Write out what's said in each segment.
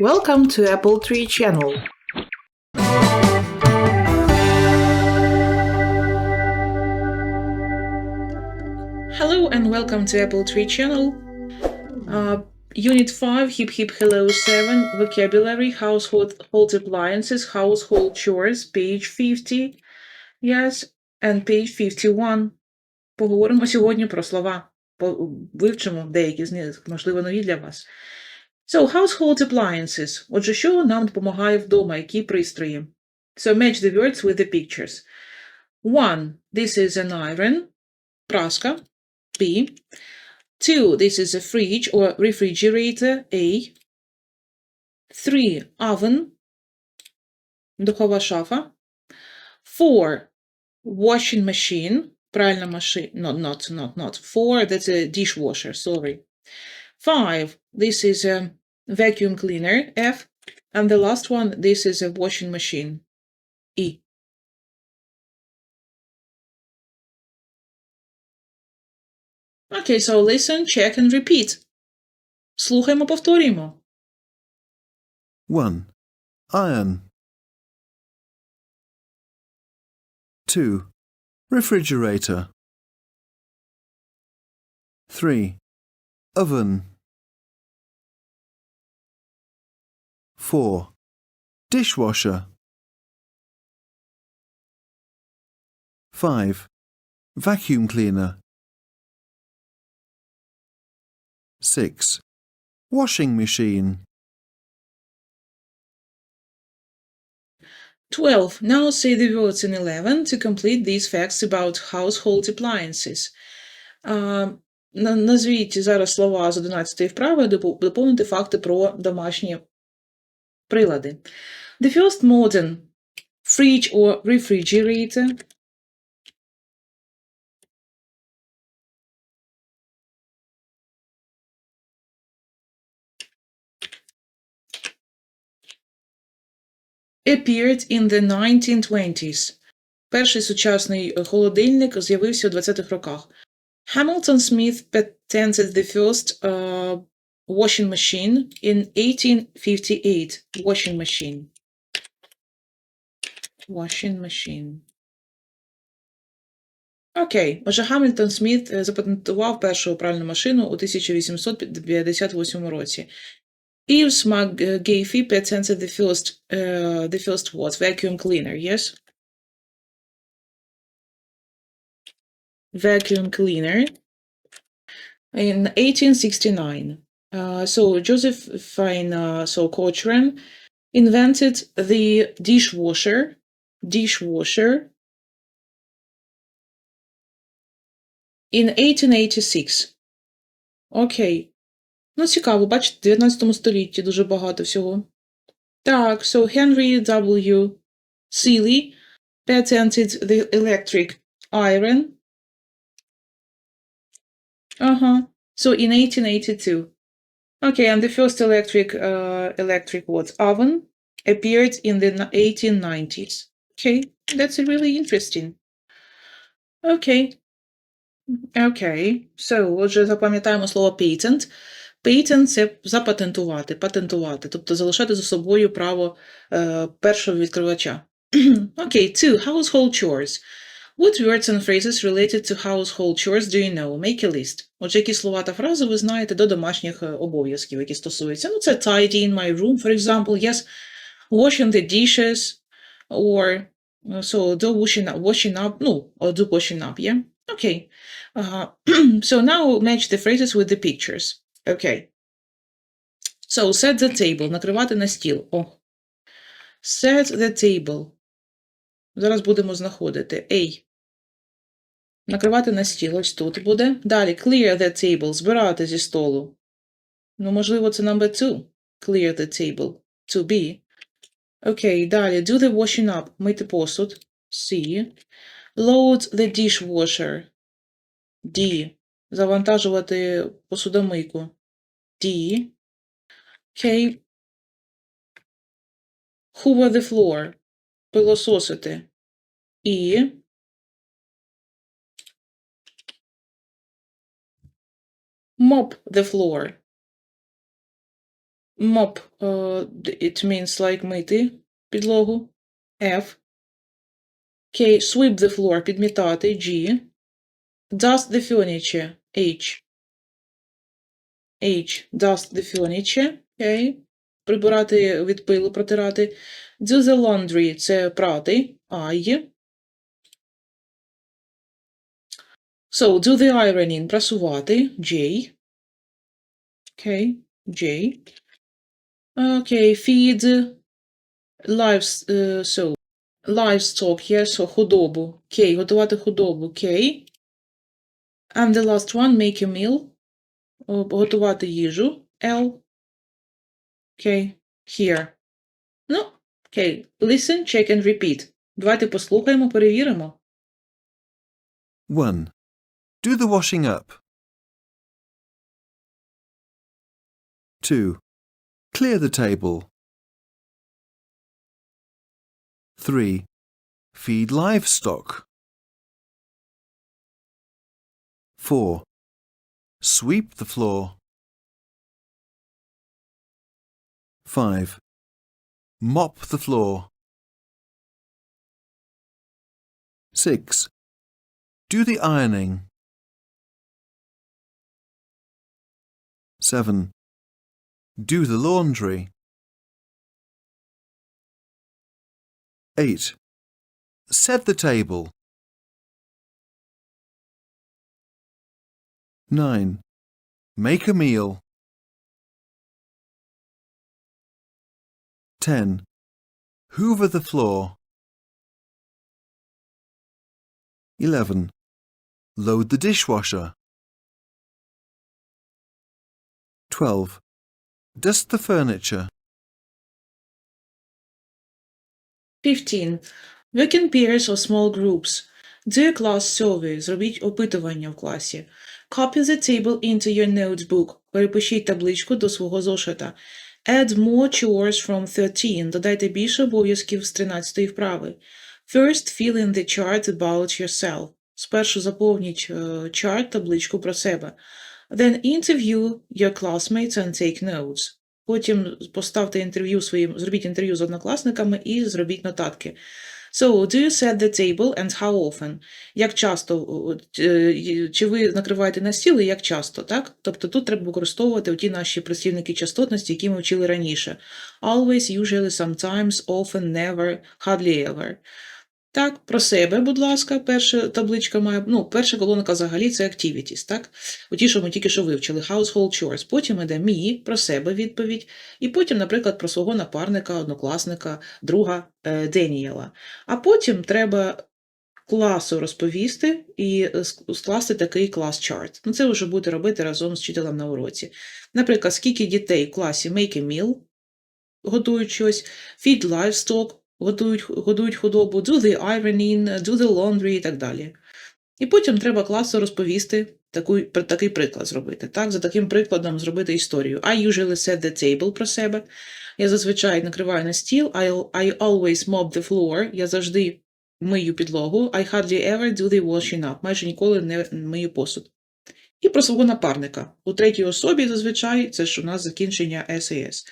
Welcome to Apple Tree channel. Hello and welcome to Apple Tree channel. Uh, Unit 5, Hip Hip Hello 7, Vocabulary, Household hold Appliances, Household Chores, page 50. Yes, and page 51. Поговоримо сьогодні про слова. По- Вивчимо деякі з них, можливо, нові для вас. So, household appliances. Отже, що нам допомагає вдома, які пристрої? So, match the words with the pictures. One, this is an iron, праска, B. Two, this is a fridge or refrigerator, A. Three, oven, духова шафа. Four, washing machine, пральна машина, not, not, not, not. Four, that's a dishwasher, sorry. Five, this is a vacuum cleaner, F. And the last one, this is a washing machine, E. Okay, so listen, check and repeat. Слухаємо, повторюємо. 1. Iron. 2. Refrigerator. 3. oven. 4. Dishwasher. 5. Vacuum cleaner. 6. Washing machine. 12. Now say the words in 11 to complete these facts about household appliances. Um, назвіть зараз слова з 11 вправи, доповнити факти про домашні прилади. The first modern fridge or refrigerator. appeared in the 1920s. Перший сучасний е, холодильник з'явився у 20-х роках. Hamilton Smith patented the first uh, washing machine in 1858. Washing machine. Washing machine. Окей. Отже, Гамільтон Сміт е, запатентував першу пральну машину у 1858 році. Eves McGaffey patented the first, uh, the first what? Vacuum cleaner, yes? Vacuum cleaner in 1869. Uh, so Josephine uh, so Cochran invented the dishwasher, dishwasher in 1886. Окей. Ну, цікаво, бачите, в 19 столітті дуже багато всього. Так, so Henry W. Seeley patented the electric iron. Uh-huh. So in 1882. Okay, and the first electric uh, electric what oven appeared in the n- 1890s. Okay, that's really interesting. Okay. Okay. So, отже, запам'ятаємо слово patent. Patent – це запатентувати, патентувати, тобто залишати за собою право е, першого відкривача. okay, two. Household chores. What words and phrases related to household chores do you know? Make a list. Отже, які слова та фрази ви знаєте до домашніх е, обов'язків, які стосуються. Ну, це tidy in my room, for example. Yes, washing the dishes, or uh, so do washing up, washing up, no, or do washing up, yeah? Okay. Uh, so now match the phrases with the pictures. Okay. So set the table. Накривати на стіл. О. Set the table. Зараз будемо знаходити. A. Накривати на стіл. Ось тут буде. Далі. Clear the table. Збирати зі столу. Ну, можливо, це number two. Clear the table. To be. Окей, далі. Do the washing up. Мити посуд. C. Load the dishwasher. D. Завантажувати посудомийку. D. Okay. Hoover the floor. Пилососити. І. Mop the floor. Mop, uh, it means like мити підлогу. F. K. Sweep the floor, підмітати. G. Dust the furniture. H. H. Dust the furniture. K. Прибирати від пилу, протирати. Do the laundry – це прати. I. So, do the ironing – прасувати. J. Okay. J. Okay. Feed lives, uh, so, livestock, yes, so худобу. K. Готувати худобу. K. And the last one, make a meal. О, Готувати їжу. L. Okay. Here. Ну, окей. Listen, check and repeat. Давайте послухаємо, перевіримо. 1. Do the washing up. 2. Clear the table. 3. Feed livestock. 4. Sweep the floor. 5. Mop the floor. 6. Do the ironing. 7. Do the laundry. 8. Set the table. 9. Make a meal. 10. Hoover the floor. 11. Load the dishwasher. 12. Dust the furniture. 15. Work in pairs or small groups. Do a class survey. Зробіть опитування в класі. Copy the table into your notebook. Перепишіть табличку до свого зошита. Add more chores from 13. Додайте більше обов'язків з 13 вправи. First, fill in the chart about yourself. Спершу заповніть е, чарт, табличку про себе. Then interview your classmates and take notes. Потім поставте інтерв'ю своїм, зробіть інтерв'ю з однокласниками і зробіть нотатки. So, do you set the table and how often? Як часто, е, чи ви накриваєте на стіл і як часто, так? Тобто тут треба використовувати ті наші прислівники частотності, які ми вчили раніше. Always, usually, sometimes, often, never, hardly ever. Так, про себе, будь ласка, перша табличка має, ну, перша колонка взагалі це activities, так? Оті, що ми тільки що вивчили, household chores. Потім іде me, про себе відповідь, і потім, наприклад, про свого напарника, однокласника, друга е, Деніела. А потім треба класу розповісти і е, скласти такий клас чарт. Ну, це вже будете робити разом з вчителем на уроці. Наприклад, скільки дітей в класі make a meal, готують щось, feed livestock, готують, годують худобу, do the ironing, do the laundry і так далі. І потім треба класу розповісти таку, такий приклад зробити. Так, за таким прикладом зробити історію. I usually set the table про себе. Я зазвичай накриваю на стіл. I, I always mop the floor. Я завжди мию підлогу. I hardly ever do the washing up. Майже ніколи не мию посуд. І про свого напарника. У третій особі зазвичай це ж у нас закінчення SAS.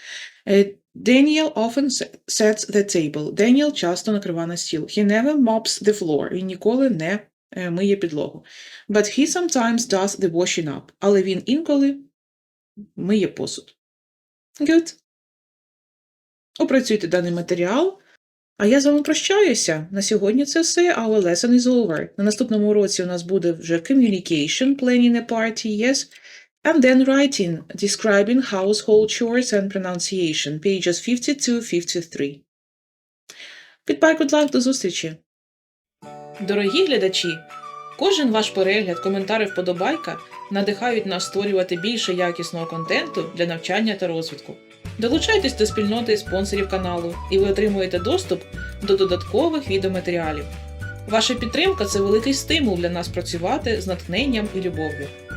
Daniel often se- sets the table. Деніел часто накриває на стіл. He never mops the floor. Він ніколи не е, миє підлогу. But he sometimes does the washing up. Але він інколи миє посуд. Good. Опрацюйте даний матеріал. А я з вами прощаюся. На сьогодні це все. Our lesson is over. На наступному уроці у нас буде вже communication, planning a party, yes. And then writing, describing household chores and pronunciation, pages 52-53. Goodbye, good luck, до зустрічі! Дорогі глядачі! Кожен ваш перегляд, коментар вподобайка надихають нас створювати більше якісного контенту для навчання та розвитку. Долучайтесь до спільноти спонсорів каналу, і ви отримуєте доступ до додаткових відеоматеріалів. Ваша підтримка це великий стимул для нас працювати з натхненням і любов'ю.